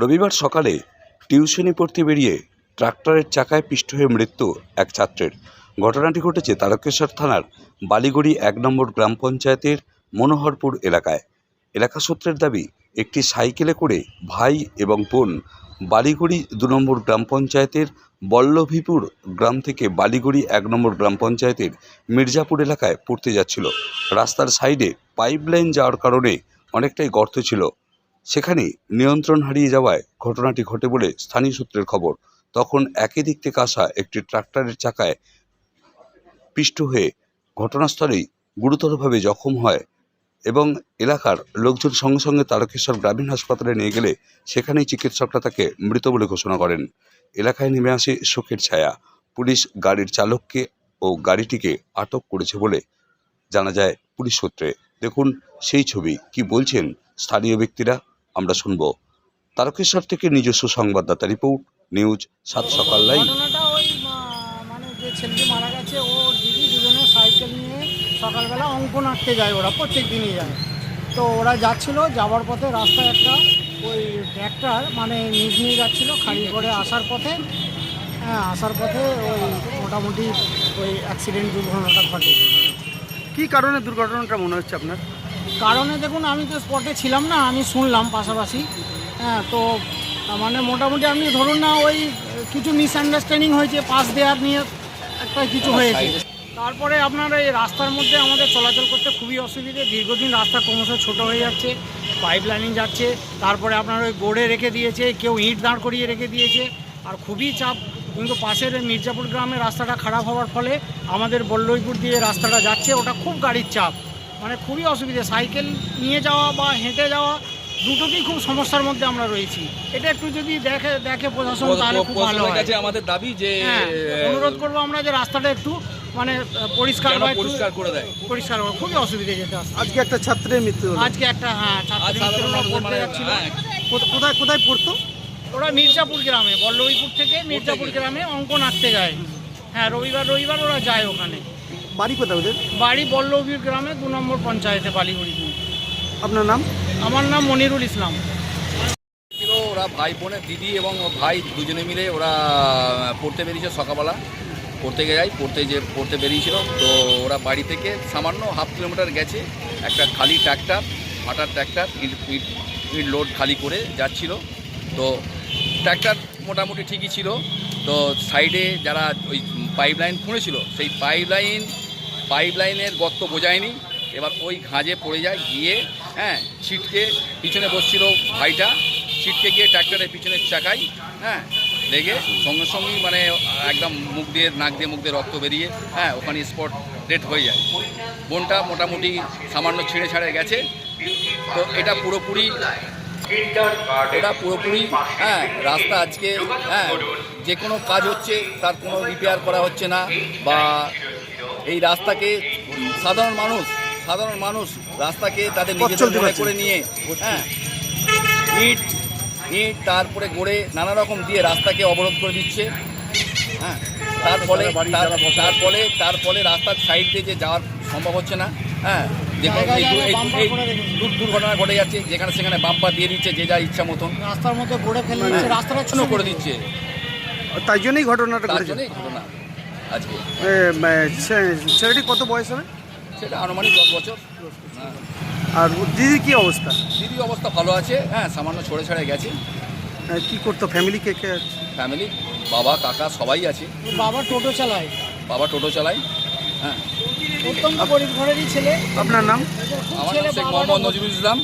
রবিবার সকালে টিউশনি পড়তে বেরিয়ে ট্রাক্টরের চাকায় পিষ্ট হয়ে মৃত্যু এক ছাত্রের। ঘটনাটি ঘটেছে তারকেশ্বর থানার বালিগুড়ি এক নম্বর গ্রাম পঞ্চায়েতের মনোহরপুর এলাকায়। এলাকা সূত্রের দাবি, একটি সাইকেলে করে ভাই এবং বোন বালিগুড়ি দু নম্বর গ্রাম পঞ্চায়েতের বল্লভীপুর গ্রাম থেকে বালিগুড়ি এক নম্বর গ্রাম পঞ্চায়েতের মির্জাপুর এলাকায় পড়তে যাচ্ছিল। রাস্তার সাইডে পাইপলাইন যাওয়ার কারণে অনেকটাই গর্ত ছিল। সেখানে নিয়ন্ত্রণ হারিয়ে যাওয়ায় ঘটনাটি ঘটে বলে স্থানীয় সূত্রের খবর। তখন একই দিক থেকে আসা একটি ট্রাক্টরের চাকায় পিষ্ট হয়ে ঘটনাস্থলেই গুরুতরভাবে জখম হয় এবং এলাকার লোকজন সঙ্গে সঙ্গে তারকেশ্বর গ্রামীণ হাসপাতালে নিয়ে গেলে সেখানেই চিকিৎসকরা তাকে মৃত বলে ঘোষণা করেন। এলাকায় নেমে আসে শোকের ছায়া। পুলিশ গাড়ির চালককে ও গাড়িটিকে আটক করেছে বলে জানা যায় পুলিশ সূত্রে। দেখুন সেই ছবি। কি বলছেন স্থানীয় ব্যক্তিরা? আমরা শুনব। তারকেশ্বর থেকে নিজস্ব সংবাদদাতা রিপোর্ট নিউজ সাত সকাল লাইভ। ঘটনাটা ওই মানে যে ছেলেটি মারা গেছে ও দিদি দুজনে সাইকেল নিয়ে সকালবেলা অঙ্কন আঁকতে যায় ওরা প্রত্যেক দিনই যায়। তো ওরা যাচ্ছিল যাওয়ার পথে রাস্তায় একটা ওই ট্র্যাক্টর মানে নিজ নিয়ে যাচ্ছিল খালি করে আসার পথে হ্যাঁ আসার পথে ওই মোটামুটি ওই অ্যাক্সিডেন্ট দুর্ঘটনাটা ঘটে। কী কারণে দুর্ঘটনাটা মনে হচ্ছে আপনার? কারণে দেখুন আমি তো স্পটে ছিলাম না আমি শুনলাম পাশাপাশি। হ্যাঁ তো মানে মোটামুটি আপনি ধরুন না ওই কিছু মিসআন্ডারস্ট্যান্ডিং হয়েছে পাস দেওয়ার নিয়ে একটা কিছু হয়েছে। তারপরে আপনার এই রাস্তার মধ্যে আমাদের চলাচল করতে খুবই অসুবিধে দীর্ঘদিন রাস্তা ক্রমশ ছোট হয়ে যাচ্ছে পাইপ লাইনিং যাচ্ছে তারপরে আপনার ওই গোড়ে রেখে দিয়েছে কেউ ইট দাঁড় করিয়ে রেখে দিয়েছে আর খুবই চাপ। কিন্তু পাশের মির্জাপুর গ্রামে রাস্তাটা খারাপ হওয়ার ফলে আমাদের বল্লইপুর দিয়ে রাস্তাটা যাচ্ছে ওটা খুব গাড়ির চাপ। মানে খুবই অসুবিধে। সাইকেল নিয়ে যাওয়া বা হেঁটে যাওয়া দুটোতেই খুব সমস্যার মধ্যে আমরা রয়েছি। এটা একটু যদি দেখে দেখে প্রশাসন তাহলে খুব ভালো হয়। কাছে আমাদের দাবি যে হ্যাঁ অনুরোধ করব আমরা যে রাস্তাটা একটু মানে পরিষ্কার বা পরিষ্কার করে দেয়। পরিষ্কার করে খুবই অসুবিধে যেতে আজকে একটা ছাত্রের মৃত্যু আজকে একটা হ্যাঁ আর ছাত্রী সাধারণ মিত্ররা মানুষ পড়তে মানে যাচ্ছিল হ্যাঁ, কোথায় কোথায় পড়তো? ওরা মির্জাপুর গ্রামে বল্লভীপুর থেকে মির্জাপুর গ্রামে অঙ্কন আঁকতে যায়। হ্যাঁ রবিবার রবিবার ওরা যায় ওখানে। বাড়ি কোথায় ওদের? বাড়ি বল্লভীর গ্রামে দু নম্বর পঞ্চায়েতে বালিগুড়ি। আপনার নাম? আমার নাম মনিরুল ইসলাম। ছিল ওরা ভাই বোনের দিদি এবং ভাই দুজনে মিলে ওরা পড়তে বেরিয়েছে সকালবেলা। পড়তে যায় পড়তে যে পড়তে বেরিয়েছিল। তো ওরা বাড়ি থেকে সামান্য হাফ কিলোমিটার গেছে একটা খালি ট্র্যাক্টর ফাটার ট্র্যাক্টর ইট ইট ইট লোড খালি করে যাচ্ছিল। তো ট্র্যাক্টর মোটামুটি ঠিকই ছিল। তো সাইডে যারা ওই পাইপ লাইন খুঁড়েছিল, সেই পাইপ লাইন পাইপ লাইনের গর্ত বোঝায়নি। এবার ওই ঘাঁজে পড়ে যায়, গিয়ে হ্যাঁ ছিটকে পিছনে বসছিল ভাইটা। ছিটকে গিয়ে ট্র্যাক্টরের পিছনের চাকায় হ্যাঁ লেগে সঙ্গে সঙ্গেই মানে একদম মুখ দিয়ে, নাক দিয়ে, মুখ দিয়ে রক্ত বেরিয়ে হ্যাঁ ওখানে স্পট ডেট হয়ে যায়। বোনটা মোটামুটি সামান্য ছিঁড়ে ছাড়ে গেছে। তো এটা পুরোপুরি এটা পুরোপুরি হ্যাঁ রাস্তা আজকে হ্যাঁ যে কোনো কাজ হচ্ছে তার কোনো রিপেয়ার করা হচ্ছে না বা এই রাস্তাকে সাধারণ মানুষ সাধারণ মানুষ রাস্তাকে তাদের নিজেদের মনে করে নিয়ে হ্যাঁ ইট ইট তারপরে গড়ে নানা রকম দিয়ে রাস্তাকে অবরোধ করে দিচ্ছে হ্যাঁ তার ফলে তার- তার ফলে তার ফলে রাস্তার সাইড দিয়ে যে যাওয়ার সম্ভব হচ্ছে না হ্যাঁ দুর্ঘটনা ঘটে যাচ্ছে যেখানে সেখানে বাম্পার দিয়ে দিচ্ছে যে যা ইচ্ছা মতন। রাস্তার মধ্যে গড়ে ফেলে মানে দিচ্ছে রাস্তাটা ছোট করে দিচ্ছে। তাই জন্যই ঘটনাটা ঘটেছে। জন্যই ঘটনা আজকে। ছেলেটি কত বয়স হবে? সেটা আনুমানিক দশ বছর। হ্যাঁ। আর দিদির কি অবস্থা? দিদি অবস্থা ভালো আছে হ্যাঁ সামান্য ছড়ে ছাড়ে গেছে। কি করতো? ফ্যামিলি কে কে ফ্যামিলি বাবা কাকা সবাই আছে। বাবা টোটো চালায়। বাবা টোটো চালায়। হ্যাঁ অত্যন্ত গরিব ঘরেরই ছেলে। আপনার নাম? আমার নাম শেখ মোহাম্মদ নজরুল ইসলাম।